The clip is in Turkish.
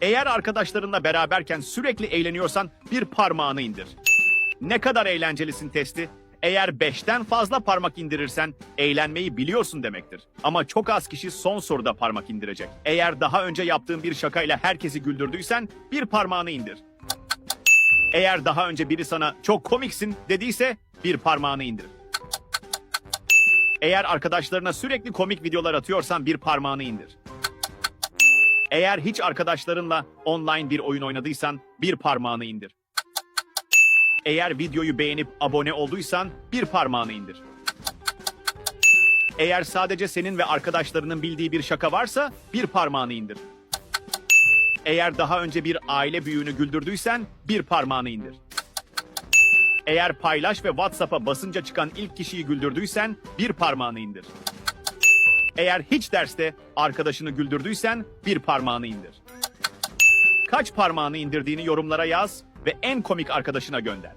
Eğer arkadaşlarınla beraberken sürekli eğleniyorsan bir parmağını indir. Ne kadar eğlencelisin testi? Eğer 5'ten fazla parmak indirirsen eğlenmeyi biliyorsun demektir. Ama çok az kişi son soruda parmak indirecek. Eğer daha önce yaptığın bir şakayla herkesi güldürdüysen bir parmağını indir. Eğer daha önce biri sana çok komiksin dediyse bir parmağını indir. Eğer arkadaşlarına sürekli komik videolar atıyorsan bir parmağını indir. Eğer hiç arkadaşlarınla online bir oyun oynadıysan bir parmağını indir. Eğer videoyu beğenip abone olduysan bir parmağını indir. Eğer sadece senin ve arkadaşlarının bildiği bir şaka varsa bir parmağını indir. Eğer daha önce bir aile büyüğünü güldürdüysen bir parmağını indir. Eğer paylaş ve WhatsApp'a basınca çıkan ilk kişiyi güldürdüysen bir parmağını indir. Eğer hiç derste arkadaşını güldürdüysen bir parmağını indir. Kaç parmağını indirdiğini yorumlara yaz ve en komik arkadaşına gönder.